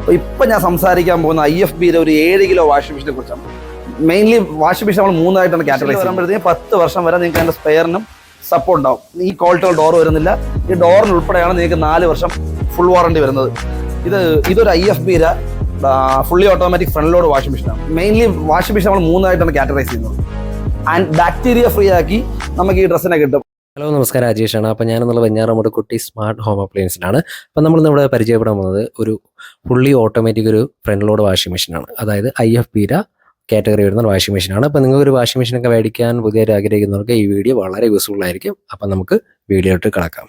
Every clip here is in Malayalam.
അപ്പോൾ ഇപ്പം ഞാൻ സംസാരിക്കാൻ പോകുന്ന ഐ എഫ് ബിയിലെ ഒരു ഏഴ് കിലോ വാഷിംഗ് മെഷീനെ കുറിച്ചാണ്. മെയിൻലി വാഷിംഗ് മെഷീൻ നമ്മൾ മൂന്നായിട്ടാണ് കാറ്റഗറി വരുമ്പോഴത്തേക്കും പത്ത് വർഷം വരെ നിങ്ങൾക്ക് അതിന്റെ സ്പെയറിനും സപ്പോർട്ട് ഉണ്ടാവും. ഈ ക്വാളിറ്റികൾ ഡോർ വരുന്നില്ല. ഈ ഡോറിന് ഉൾപ്പെടെയാണ് നിങ്ങൾക്ക് നാല് വർഷം ഫുൾ വാറണ്ടി വരുന്നത്. ഇത് ഇതൊരു ഐ എഫ് ബിയിലെ fully automatic front load washing മെഷീനാണ് മെയിൻലി വാഷിംഗ് മെഷീൻ നമ്മൾ മൂന്നായിട്ടാണ് കാറ്റഗറൈസ് ചെയ്യുന്നത്. ആൻഡ് ബാക്ടീരിയ ഫ്രീ ആക്കി നമുക്ക് ഈ ഡ്രസ്സിനെ കിട്ടും. ഹലോ നമസ്കാരം. രാജേഷാണ് അപ്പോൾ ഞാനെന്നുള്ള വെഞ്ഞാറമ്മൂട് കുട്ടി സ്മാർട്ട് ഹോം അപ്ലയൻസിലാണ്. അപ്പോൾ നമ്മൾ ഇവിടെ പരിചയപ്പെടാൻ പോകുന്നത് ഒരു ഫുള്ളി ഓട്ടോമാറ്റിക് ഒരു ഫ്രണ്ട് ലോഡ് വാഷിംഗ് മെഷീനാണ് അതായത് ഐ എഫ് പീര കാറ്റഗറി വരുന്ന വാഷിംഗ് മെഷീനാണ് അപ്പോൾ നിങ്ങൾക്ക് ഒരു വാഷിംഗ് മെഷീനൊക്കെ മേടിക്കാൻ പുതിയതായിട്ട് ആഗ്രഹിക്കുന്നവർക്ക് ഈ വീഡിയോ വളരെ യൂസ്ഫുൾ ആയിരിക്കും. അപ്പം നമുക്ക് വീഡിയോയിട്ട് കിടക്കാം.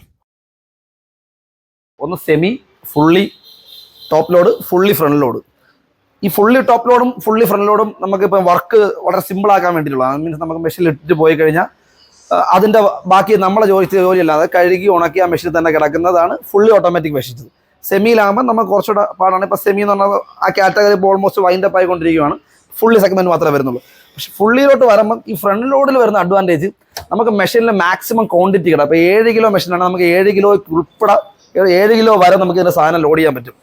ഒന്ന് semi fully top load fully front load ഈ ഫുള്ളി ടോപ്പ് ലോഡും ഫുള്ളി ഫ്രണ്ട് ലോഡും നമുക്ക് നമുക്കിപ്പോൾ വർക്ക് വളരെ സിമ്പിൾ ആക്കാൻ വേണ്ടിയിട്ടുള്ളതാണ്. മീൻസ് നമുക്ക് മെഷീനിൽ ഇട്ടിട്ട് പോയി കഴിഞ്ഞാൽ അതിന്റെ ബാക്കി നമ്മളെ ജോലി ജോലിയല്ലാതെ കഴുകി ഉണക്കി ആ മെഷീനിൽ തന്നെ കിടക്കുന്നതാണ് ഫുള്ളി ഓട്ടോമാറ്റിക് മെഷീൻസ് സെമിയിലാകുമ്പോൾ നമ്മൾ കുറച്ചുകൂടെ പാടാണ്. ഇപ്പോൾ സെമി എന്ന് പറഞ്ഞാൽ ആ കാറ്റഗറി ഓൾമോസ്റ്റ് വൈൻഡ് അപ്പ് ആയിക്കൊണ്ടിരിക്കുകയാണ് ഫുള്ളി സെഗ്മെന്റ് മാത്രമേ വരുന്നുള്ളൂ. പക്ഷെ ഫുള്ളിയിലോട്ട് വരുമ്പോൾ ഈ ഫ്രണ്ട് ലോഡിൽ വരുന്ന അഡ്വാന്റേജ് നമുക്ക് മെഷീനിൽ മാക്സിമം ക്വാണ്ടിറ്റി കിട്ടും. അപ്പോൾ ഏഴ് കിലോ മെഷീനാണ് നമുക്ക് ഏഴ് കിലോ ഉൾപ്പെടെ ഏഴ് കിലോ വരെ നമുക്ക് ഇതിന്റെ സാധനം ലോഡ് ചെയ്യാൻ പറ്റും.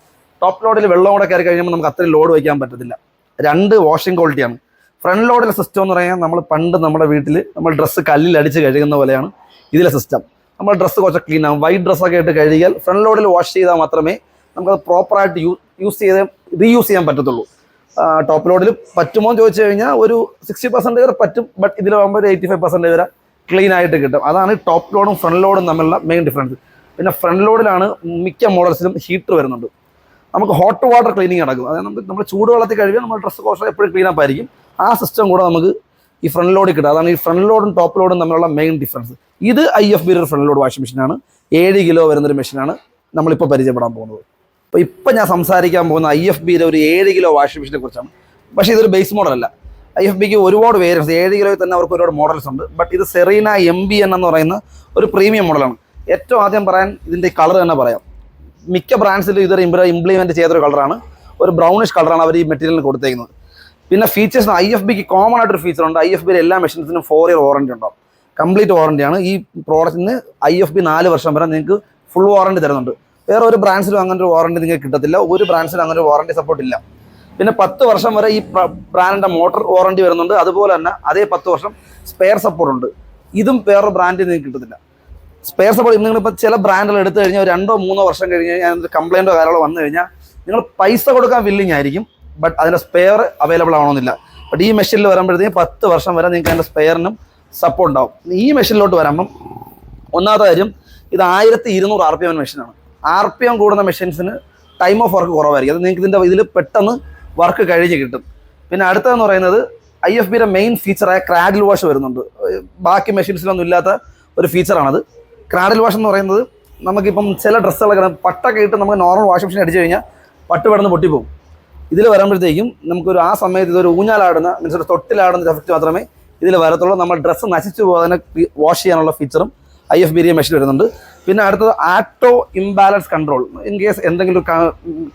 ടോപ്പ് ലോഡിൽ വെള്ളം കൂടെ കയറി കഴിയുമ്പോൾ നമുക്ക് അത്രയും ലോഡ് വയ്ക്കാൻ പറ്റത്തില്ല. രണ്ട് വാഷിംഗ് ക്വാളിറ്റിയാണ് ഫ്രണ്ട് ലോഡിലെ സിസ്റ്റം എന്ന് പറഞ്ഞാൽ നമ്മൾ പണ്ട് നമ്മുടെ വീട്ടിൽ നമ്മൾ ഡ്രസ്സ് കല്ലിൽ അടിച്ച് കഴുകുന്ന പോലെയാണ് ഇതിലെ സിസ്റ്റം നമ്മൾ ഡ്രസ്സ് കുറച്ച് ക്ലീൻ ആകും വൈറ്റ് ഡ്രസ്സൊക്കെ ഇട്ട് കഴുകിയാൽ ഫ്രണ്ട് ലോഡിൽ വാഷ് ചെയ്താൽ മാത്രമേ നമുക്കത് പ്രോപ്പറായിട്ട് യൂ യൂസ് ചെയ്ത് റീയൂസ് ചെയ്യാൻ പറ്റത്തുള്ളൂ. ടോപ്പ് ലോഡിൽ പറ്റുമോ എന്ന് ചോദിച്ചു കഴിഞ്ഞാൽ ഒരു സിക്സ്റ്റി പെർസെന്റേജ് വരെ പറ്റും. ബട്ട് ഇതിലാകുമ്പോൾ ഒരു എയ്റ്റി ഫൈവ് പെർസെന്റേജ് വരെ ക്ലീൻ ആയിട്ട് കിട്ടും. അതാണ് ടോപ്പ് ലോഡും ഫ്രണ്ട് ലോഡും തമ്മിലുള്ള മെയിൻ ഡിഫറൻസ് പിന്നെ ഫ്രണ്ട് ലോഡിലാണ് മിക്ക മോഡൽസിലും ഹീറ്റർ വരുന്നുണ്ട്. നമുക്ക് ഹോട്ട് വാട്ടർ ക്ലീനിങ് നടക്കും. അതായത് നമുക്ക് നമ്മൾ ചൂടുവെള്ളത്തിൽ കഴുകിയാൽ നമ്മുടെ ഡ്രസ്സ് കോഷം എപ്പോഴും ക്ലീൻ അപ്പ് ആയിരിക്കും. ആ സിസ്റ്റം കൂടെ നമുക്ക് ഈ ഫ്രണ്ട് ലോഡ് കിട്ടുക. അതാണ് ഈ ഫ്രണ്ട് ലോഡും ടോപ്പ് ലോഡും തമ്മിലുള്ള മെയിൻ ഡിഫറൻസ് ഇത് ഐ എഫ് ബിയുടെ ഫ്രണ്ട് ലോഡ് വാഷിംഗ് മെഷീനാണ് ഏഴ് കിലോ വരുന്നൊരു മെഷീനാണ് നമ്മളിപ്പോൾ പരിചയപ്പെടാൻ പോകുന്നത്. അപ്പോൾ ഇപ്പം ഞാൻ സംസാരിക്കാൻ പോകുന്ന ഐ എഫ് ബിയുടെ ഒരു ഏഴ് കിലോ വാഷിംഗ് മെഷീനെ കുറിച്ചാണ്. പക്ഷേ ഇതൊരു ബേസ് മോഡലല്ല ഐ എഫ് ബിക്ക് ഒരുപാട് വേരിയൻസ് ഏഴ് കിലോയിൽ തന്നെ അവർക്ക് ഒരുപാട് മോഡൽസ് ഉണ്ട്. ബട്ട് ഇത് സെറീന എം ബി എൻ എന്ന് പറയുന്ന ഒരു പ്രീമിയം മോഡലാണ് ഏറ്റവും ആദ്യം പറയാൻ ഇതിന്റെ കളർ തന്നെ പറയാം. മിക്ക ബ്രാൻഡ്സിലും ഇതൊരു ഇമ്പ്ലിമെന്റ് ചെയ്തൊരു കളറാണ് ഒരു ബ്രൗണിഷ് കളറാണ് അവർ ഈ മെറ്റീരിയലിന് കൊടുത്തേക്കുന്നത്. പിന്നെ ഫീച്ചേഴ്സ് ഐ എഫ് ബിക്ക് കോമൺ ആയിട്ടൊരു ഫീച്ചർ ഉണ്ട്. ഐ എഫ് ബിയിൽ എല്ലാ മെഷീൻസിനും ഫോർ ഇയർ വാറണ്ടി ഉണ്ടാവും. കംപ്ലീറ്റ് വാറണ്ടിയാണ് ഈ പ്രോഡക്റ്റിന് ഐ എഫ് ബി നാല് വർഷം വരെ നിങ്ങൾക്ക് ഫുൾ വാറണ്ടി തരുന്നുണ്ട്. വേറെ ഒരു ബ്രാൻഡ്സിലും അങ്ങനെ ഒരു വാറണ്ടി നിങ്ങൾക്ക് കിട്ടത്തില്ല. ഒരു ബ്രാൻഡ്സിലും അങ്ങനെ ഒരു വാറണ്ടി സപ്പോർട്ട് ഇല്ല. പിന്നെ പത്ത് വർഷം വരെ ഈ ബ്രാൻഡിന്റെ മോട്ടോർ വാറണ്ടി വരുന്നുണ്ട്. അതുപോലെ തന്നെ അതേ പത്ത് വർഷം സ്പെയർ സപ്പോർട്ട് ഉണ്ട്. ഇതും വേറൊരു ബ്രാൻഡിൽ നിങ്ങൾക്ക് കിട്ടത്തില്ല. സ്പെയർ സപ്പോർട്ട് നിങ്ങളിപ്പോൾ ചില ബ്രാൻഡുകൾ എടുത്തു കഴിഞ്ഞാൽ രണ്ടോ മൂന്നോ വർഷം കഴിഞ്ഞ് കഴിഞ്ഞാൽ കംപ്ലയിന്റോ കാര്യങ്ങളോ വന്നു കഴിഞ്ഞാൽ നിങ്ങൾ പൈസ കൊടുക്കാൻ വില്ലിങ് ആയിരിക്കും. ബട്ട് അതിന്റെ സ്പെയർ അവൈലബിൾ ആവണമെന്നില്ല. ബട്ട് ഈ മെഷീനിൽ വരുമ്പോഴത്തേക്കും പത്ത് വർഷം വരെ നിങ്ങൾക്ക് അതിന്റെ സ്പെയറിനും സപ്പോർട്ട് ഉണ്ടാവും. ഈ മെഷീനിലോട്ട് വരുമ്പം ഒന്നാമത്തെ കാര്യം ഇത് ആയിരത്തി ഇരുന്നൂറ് ആർ പി എം മെഷീനാണ് ആർ പി എം കൂടുന്ന മെഷീൻസിന് ടൈം ഓഫ് വർക്ക് കുറവായിരിക്കും. അത് നിങ്ങൾക്ക് ഇതിന്റെ ഇതിൽ പെട്ടെന്ന് വർക്ക് കഴിഞ്ഞ് കിട്ടും. പിന്നെ അടുത്തതെന്ന് പറയുന്നത് ഐ എഫ് ബിയുടെ മെയിൻ ഫീച്ചറായ ക്രാഡിൽ വാഷ് വരുന്നുണ്ട്. ബാക്കി മെഷീൻസിലൊന്നും ഇല്ലാത്ത ഒരു ഫീച്ചറാണത് ക്രാഡിൽ വാഷ് എന്ന് പറയുന്നത് നമുക്കിപ്പം ചില ഡ്രസ്സുകളൊക്കെ പട്ടൊക്കെ ഇട്ട് നമുക്ക് നോർമൽ വാഷിംഗ് മെഷീൻ അടിച്ചു കഴിഞ്ഞാൽ പട്ട് പെടുന്ന് പൊട്ടിപ്പോകും ഇതിൽ വരുമ്പോഴത്തേക്കും നമുക്കൊരു ആ സമയത്ത് ഇതൊരു ഊഞ്ഞാലാടുന്ന മീൻസ് ഒരു തൊട്ടിലാടുന്ന എഫക്റ്റ് മാത്രമേ ഇതിൽ വരത്തുള്ളൂ. നമ്മൾ ഡ്രസ്സ് നശിച്ചു പോകാതെ വാഷ് ചെയ്യാനുള്ള ഫീച്ചറും ഐ എഫ് ബി മെഷീൻ വരുന്നുണ്ട്. പിന്നെ അടുത്തത് ആട്ടോ ഇംബാലൻസ് കൺട്രോൾ ഇൻ കേസ് എന്തെങ്കിലും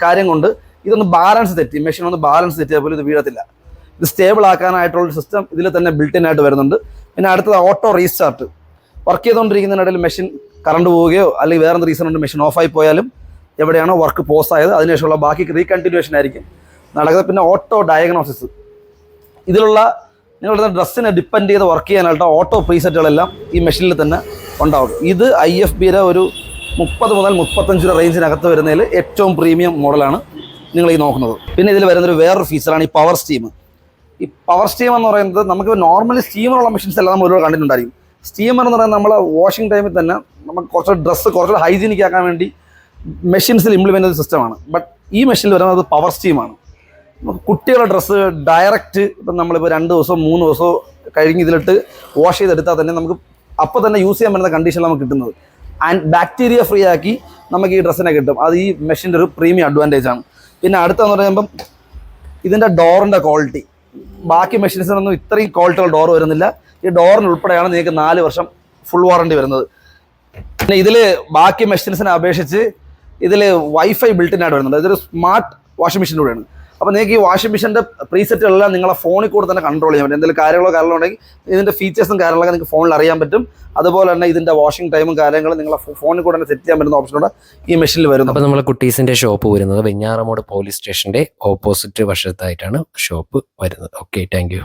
കാര്യം കൊണ്ട് ഇതൊന്ന് ബാലൻസ് തെറ്റി മെഷീൻ ഒന്ന് ബാലൻസ് തെറ്റിയാൽ പോലും ഇത് വീഴത്തില്ല. ഇത് സ്റ്റേബിൾ ആക്കാനായിട്ടുള്ള സിസ്റ്റം ഇതിൽ തന്നെ ബിൽട്ടിൻ ആയിട്ട് വരുന്നുണ്ട്. പിന്നെ അടുത്തത് ഓട്ടോ റീസ്റ്റാർട്ട് വർക്ക് ചെയ്തുകൊണ്ടിരിക്കുന്നതിനിടയിൽ മെഷീൻ കറണ്ട് പോവുകയോ അല്ലെങ്കിൽ വേറെ എന്ത് റീസൺ കൊണ്ട് മെഷീൻ ഓഫായി പോയാലും എവിടെയാണോ വർക്ക് പോസ് ആയത് അതിനുശേഷമുള്ള ബാക്കി റീകണ്ടിന്യൂഷൻ ആയിരിക്കും. നടക്കുന്നത്. പിന്നെ ഓട്ടോ ഡയഗ്നോസിസ് ഇതിലുള്ള നിങ്ങളുടെ ഡ്രസ്സിനെ ഡിപ്പെൻഡ് ചെയ്ത് വർക്ക് ചെയ്യാനായിട്ട് ഓട്ടോ പ്രീസെറ്റുകളെല്ലാം ഈ മെഷീനിൽ തന്നെ ഉണ്ടാവും. ഇത് ഐ എഫ് ബിയുടെ ഒരു മുപ്പത് മുതൽ മുപ്പത്തഞ്ച് രൂപ റേഞ്ചിനകത്ത് വരുന്നതിൽ ഏറ്റവും പ്രീമിയം മോഡലാണ് നിങ്ങൾ ഈ നോക്കുന്നത്. പിന്നെ ഇതിൽ വരുന്നൊരു വേറൊരു ഫീച്ചറാണ് ഈ പവർ സ്റ്റീം ഈ പവർ സ്റ്റീം എന്ന് പറയുന്നത് നമുക്ക് നോർമലി സ്റ്റീമറുള്ള മെഷീൻസ് എല്ലാം നമ്മൾ ഒരുപാട് കണ്ടിട്ടുണ്ടായിരിക്കും. സ്റ്റീമർ എന്ന് പറയുന്നത് നമ്മൾ വാഷിംഗ് ടൈമിൽ തന്നെ നമുക്ക് കുറച്ച് ഡ്രസ്സ് കുറച്ചുകൂടെ ഹൈജീനിക് ആക്കാൻ വേണ്ടി മെഷീൻസിൽ ഇംപ്ലിമെന്റ് ചെയ്ത സിസ്റ്റമാണ് ബട്ട് ഈ മെഷീനിൽ വരുന്നത് പവർ സ്റ്റീമാണ് കുട്ടികളുടെ ഡ്രസ്സ് ഡയറക്റ്റ് ഇപ്പം നമ്മളിപ്പോൾ രണ്ട് ദിവസം മൂന്ന് ദിവസമോ കഴിഞ്ഞ് ഇതിലിട്ട് വാഷ് ചെയ്തെടുത്താൽ തന്നെ നമുക്ക് അപ്പോൾ തന്നെ യൂസ് ചെയ്യാൻ പറ്റുന്ന കണ്ടീഷൻ നമുക്ക് കിട്ടുന്നത്. ആൻഡ് ബാക്ടീരിയ ഫ്രീ ആക്കി നമുക്ക് ഈ ഡ്രസ്സിനെ കിട്ടും. അത് ഈ മെഷീന്റെ ഒരു പ്രീമിയം അഡ്വാന്റേജ് ആണ്. പിന്നെ അടുത്തെന്ന് പറയുമ്പം ഇതിന്റെ ഡോറിന്റെ ക്വാളിറ്റി ബാക്കി മെഷീൻസിനൊന്നും ഇത്രയും ക്വാളിറ്റിയുള്ള ഡോർ വരുന്നില്ല. ഈ ഡോറിന് ഉൾപ്പെടെയാണ് നിങ്ങൾക്ക് നാല് വർഷം ഫുൾ വാറണ്ടി വരുന്നത്. പിന്നെ ഇതിൽ ബാക്കി മെഷീൻസിനെ അപേക്ഷിച്ച് ഇതിൽ വൈഫൈ ബിൽട്ടിനായിട്ട് വരുന്നുണ്ട്. ഇതൊരു സ്മാർട്ട് വാഷിംഗ് മെഷീൻ കൂടെയാണ് അപ്പോൾ നിങ്ങൾക്ക് ഈ വാഷിംഗ് മെഷീന്റെ പ്രീസെറ്റുകളെല്ലാം നിങ്ങളെ ഫോണിൽ കൂടെ തന്നെ കൺട്രോൾ ചെയ്യാൻ പറ്റും. എന്തെങ്കിലും കാര്യങ്ങളോ കാര്യങ്ങളോ ഉണ്ടെങ്കിൽ ഇതിന്റെ ഫീച്ചേഴ്സും കാര്യങ്ങളൊക്കെ നിങ്ങൾക്ക് ഫോണിൽ അറിയാൻ പറ്റും. അതുപോലെ തന്നെ ഇതിന്റെ വാഷിംഗ് ടൈമും കാര്യങ്ങളും നിങ്ങളെ ഫോണിൽ കൂടെ തന്നെ സെറ്റ് ചെയ്യാൻ പറ്റുന്ന ഓപ്ഷനോടെ ഈ മെഷീനിൽ വരുന്നു. അപ്പോൾ നമ്മളെ കുട്ടീസിന്റെ ഷോപ്പ് വരുന്നത് വെഞ്ഞാറമോട് പോലീസ് സ്റ്റേഷന്റെ ഓപ്പോസിറ്റ് വശത്തായിട്ടാണ് ഷോപ്പ് വരുന്നത്. Okay thank